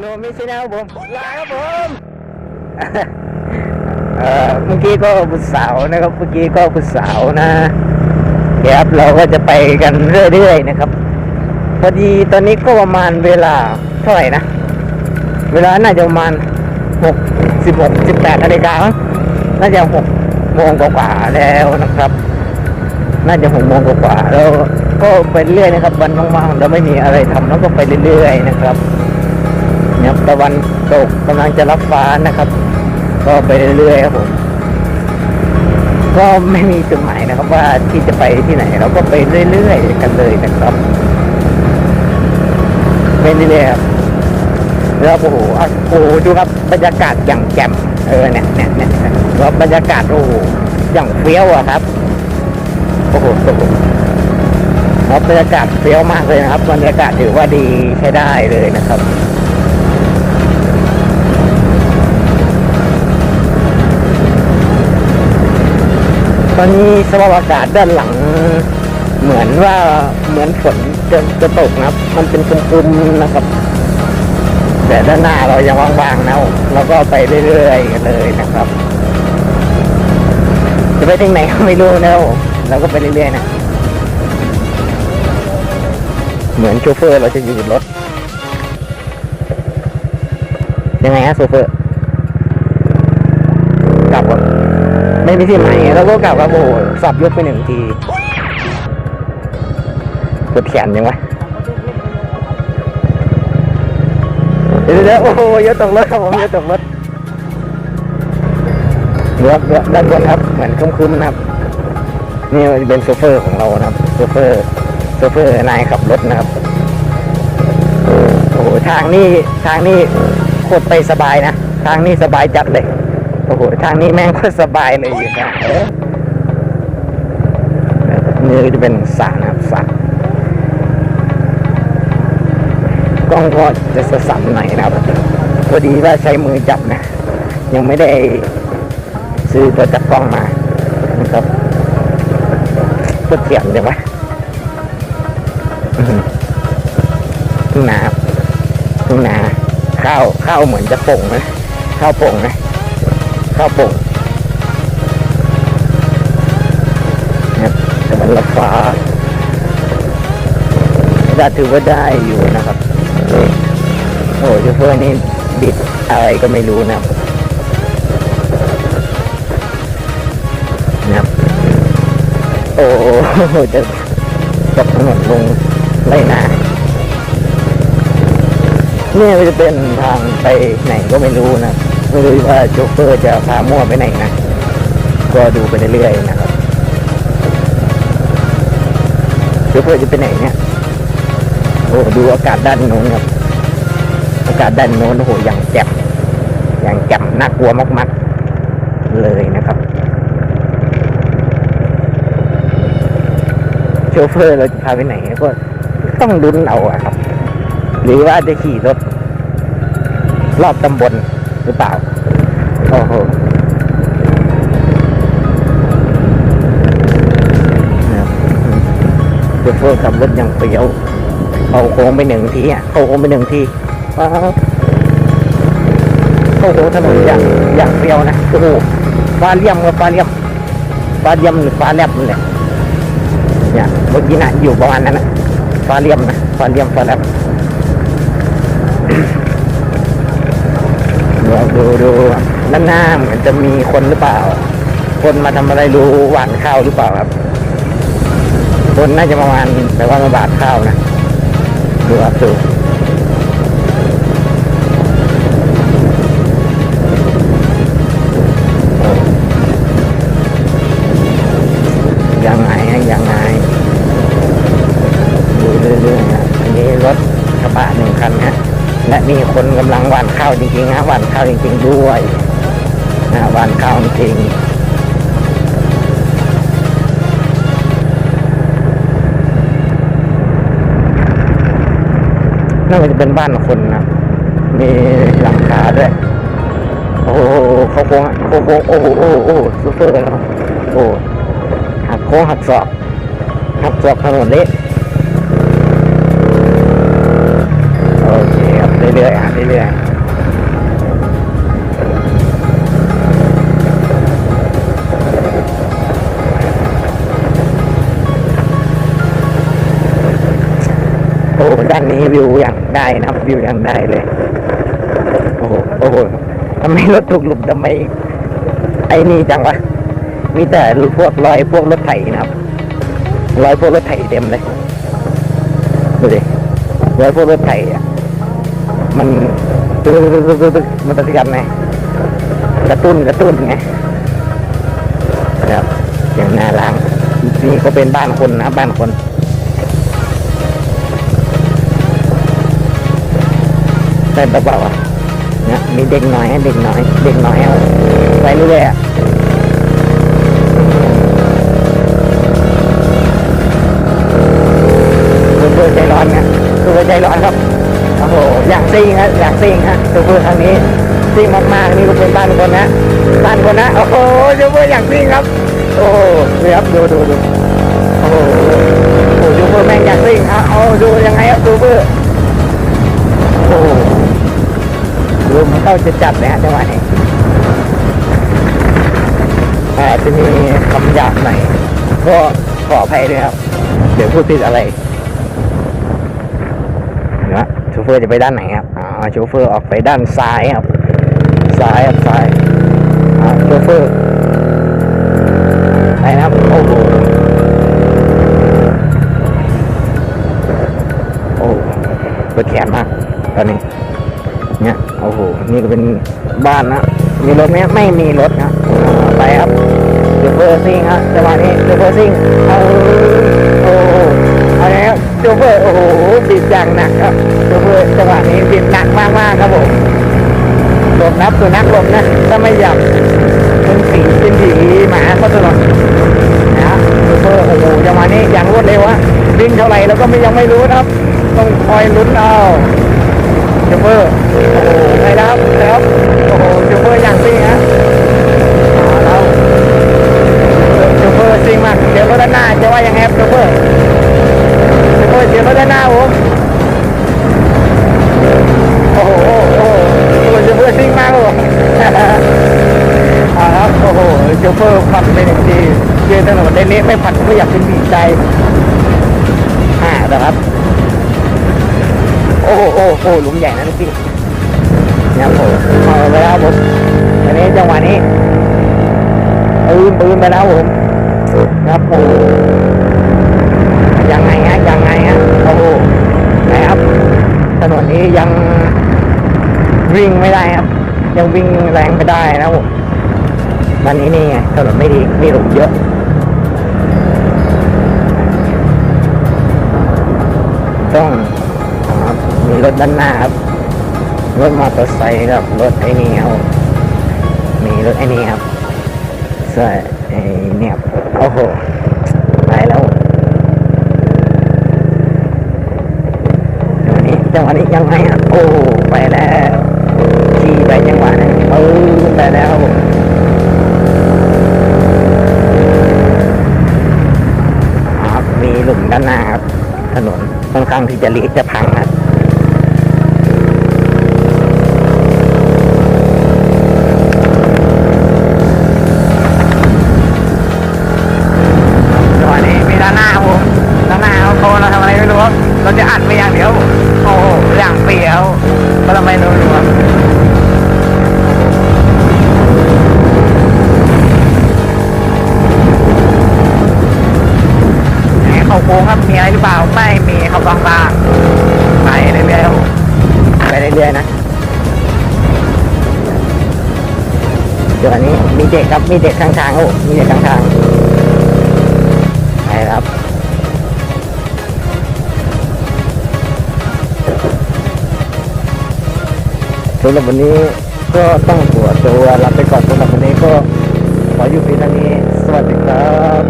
โนมิชแนลผมลาครับผมเอ่อเมื่อกี้ก็ผู้สาวนะครับ เมื่อกี้ก็ผู้สาวนะเดี๋ยวครับเราก็จะไปกันเรื่อยๆนะครับ พอดีตอนนี้ก็ประมาณเวลาเท่าไหร่นะ เวลาน่าจะประมาณหกสิบหกสิบแปดนาฬิกาน่าจะหกโมงกว่าแล้วนะครับ น่าจะหกโมงกว่าแล้วก็ไปเรื่อยนะครับวันว่างๆเราไม่มีอะไรทำแล้วก็ไปเรื่อยๆนะครับ นี่ยตะวันตกกำลังจะรับฟ้านะครับ ก็ไปเรื่อยๆครับผมก็ไม่มีจุดหมายนะครับว่าที่จะไปที่ไหนเราก็ไปเรื่อยๆกันเลยนะครับไปเรื่อยๆครับแล้วโอ้โหโอ้โหดูครับบรรยากาศอย่างแจ่มเออเนี่ยเนี่ยเนี่ยแล้วบรรยากาศโอ้โหอย่างเฟี้ยวอะครับโอ้โหโอ้โหครับบรรยากาศเฟี้ยวมากเลยนะครับบรรยากาศถือว่าดีใช้ได้เลยนะครับ ตอนนี้สภาพอากาศด้านหลัง เหมือนว่าเหมือนฝนจะจะตกนะครับ มันเป็นคลุมๆนะครับ แต่ด้านหน้าเรายังว่างๆนะเราก็ไปเรื่อยๆกันเลยนะครับ จะไปถึงไหนก็ไม่รู้นะเราก็ไปเรื่อยๆนะเหมือนโชเฟอร์เราจะอยู่บนรถยังไงฮะโชเฟอร์ กลับก่อน ไม่มีที่ใหม่แล้วก็กลับครับโอ้สับยกไปหนึ่งทีกดแขนยังวะเดี๋ยวโอ้โหเยอะตกรถครับผมเยอะตกรถเดี๋ยวด้านบนครับ เหมือนคุ้มๆนะครับ นี่เป็นโซเฟอร์ของเรานะครับโซเฟอร์โซเฟอร์นายขับรถนะครับโอ้โหทางนี้ทางนี้โคตรไปสบายนะ ทางนี้สบายจัดเลย โอ้โห ทางนี้แม่งโคตรสบายเลยอยู่นะเนี่ก็จะเป็นสระนะครับสระกล้องก็จะสะสัมหน่อยนะครับพอดีว่าใช้มือจับนะ ยังไม่ได้ซื้อตัวจับกล้องมานะครับก็เถียงเลยวะอื้อหือทุ่งนาทุ่งนาข้าวข้าวเหมือนจะโป่งนะข้าวโป่งนะ ข้าวโป่งนะครับแต่มันราคาได้ถือว่าได้อยู่นะครับ โอ้โชเฟอร์นี่บิดอะไรก็ไม่รู้นะครับนะครับ โอ้โหจะตกถนนลงไรนาเนี่ยจะเป็นทางไปไหนก็ไม่รู้นะ ไม่รู้ว่าโชเฟอร์จะพามั่วไปไหนนะ ก็ดูไปเรื่อยๆนะครับโชเฟอร์จะไปไหนเนี่ยโอ้ดูอากาศด้านโน้นครับ อากาศด้านโน้นโอ้โหอย่างแจ่มอย่างแจ่มน่ากลัวมากๆ เลยนะครับ โชเฟอร์เราจะพาไปไหนก็ต้องลุ้นเอาอะครับ หรือว่าจะขี่รถรอบตำบล หรือเปล่า โอ้โหนะครับโชเฟอร์ขับรถอย่างเปรี้ยวเอาโค้งไปหนึ่งทีอะเข้าโค้งไปหนึ่งทีว้าวเข้าโค้งถนนอย่างอย่างเปรี้ยวนะ โอ้โหฟ้าเลี่ยมกับฟ้าเลี่ยมฟ้าเลี่ยมหรือฟ้าแลบนี่แหละเนี่ยเมื่อกี้น่ะอยู่ประมาณนั้นนะฟ้าเลี่ยมนะฟ้าเลี่ยมฟ้าแลบ ดูดูด้านหน้าเหมือนจะมีคนหรือเปล่า คนมาทำอะไรรู้หว่านข้าวหรือเปล่าครับ คนน่าจะประมาณแต่ว่ามาบาดข้าวนะดูครับดูยังไงยังไงดูเรื่อยๆนะอันนี้รถกระบะหนึ่งคันฮะ และมีคนกำลังหว่านข้าวจริงๆนะหว่านข้าวจริง ๆ ด้วยนะหว่านข้าวจริงน่าจะเป็นบ้านคนนะ มีหลังคาด้วย โอ้โหเขาโค้งเขาโค้งโอ้โหโอ้โหโอ้โหซูเปอร์เลยครับโอ้หหักโค้งหักศอกหักศอกถนนเละ เรื่อยๆอะเรื่อยๆโอ้ด้านนี้วิวอย่างได้นะวิวอย่างได้เลย โอ้โหโอ้โหทำไมรถถูกหลุมทำไม ไอ้นี่จังวะ มีแต่พวกรอยพวกรถไถนะครับรอยพวกรถไถเต็มเลย ดูดิรอยพวกรถไถอะ มันตึ๊กตึ๊กตึ๊กตึ๊กตึ๊กมันปฏิกรรมไงกระตุ้นกระตุ้นไงนะครับอย่างหน้าล้างนี่ก็เป็นบ้านคนนะบ้านคนใช่เปล่าๆอะเนี่ยมีเด็กน้อยเด็กน้อยเด็กน้อยเอาไปเรื่อยๆอะซูเปอใจร้อนเนี่ยซูเปอใจร้อนครับ อยากซิ่งฮะอยากซิ่งฮะซูเปอร์ครั้งนี้ซิ่งมากๆนี่ก็เป็นบ้านคนนะบ้านคนนะโอ้โหซูเปอร์อยากซิ่งครับ โอ้โหนี่ครับดูดูดูโอ้โหซูเปอร์แม่งอยากซิ่งอะเอาดูยังไงครับซูเปอร์โอ้โหลมเข้าจะจัดเลยฮะจังหวะนี้อาจจะมีคำหยาบหน่อยก็ขออภัยด้วยครับ เดี๋ยวพูดผิดอะไรนะโช เฟอร์จะไปด้านไหนครับอ่าโชเฟอร์ออกไปด้านซ้ายครับ ซ้ายครับซ้ายอ่าโชเฟอร์ไปนะครับโอ้โหโอ้เปวดแขนมากตอนนี้เนี่ยโอ้โหนี่ก็เป็นบ้านนะมีรถไหมไม่มีรถนะไปครับเดี๋ยวเฟอร์ซิงฮะจังหวะนี้เดี๋ยวเฟอร์ซิงเอาโอ้โหเอาแล้วเดี๋ยวเฟอร์โอ้โหบิดอย่างหนักครับ จังหวะนี้บิดหนักมากมากๆครับผมหลบนับตัวนักหลบนะถ้าไม่หยับเป็นสีเป็นสีหมาก็ตลอดนะฮะเดี๋ยวเฟอร์โอ้โหจังหวะนี้อย่างรวดเร็วฮะวิ่งเท่าไหร่แล้วก็ไม่ยังไม่รู้นะครับ ต้องคอยลุ้นเอาจูเปอร์โอ้โหไงนะครับแล้วโอ้โหจูเปอร์อย่างซิ่งฮะมาแล้วจูเปอร์ซิ่งมากเดี๋ยวรถด้านหน้าจะว่ายังไงครับจูเปอร์ จูเปอร์ผัดเป็นอย่างดียืนถนนได้เละไม่ผัดก็อยากเป็นบีใจอ่านะครับ โอ้โหโอ้โหหลุมใหญ่นะพี่เนี่ยผมเอาไปแล้วผมอันนี้จังหวะนี้ปืนปืนไปแล้วผมครับผมยังไงฮะยังไงฮะโอ้โหนะครับถนนนี้ยังวิ่งไม่ได้ครับ ยังวิ่งแรงไม่ได้นะผม วันนี้นี่ไงถนนไม่ดีมีหลุมเยอะต้องมีรถด้านหน้าครับ รถมอเตอร์ไซค์กับรถไอ้นี่ครับมีรถไอ้นี่ครับใช่ไอ้เนี่ยครับโอ้โหไปแล้วจังหวะนี้จังหวะนี้ยังไงอะโอ้โหไปแล้วขี่ไปจังหวะนั้นเออไปแล้วานหน้าครับถนนค่อนข้างที่จะเละจะพัง ครับ มีเด็กข้างทางโอ้มมีเด็กข้างทางไปครับ สำหรับวันนี้ก็ต้องตัวตัวลาไปก่อนสำหรับวันนี้ก็ขออยู่เพียงเท่านี้ สวัสดีครับ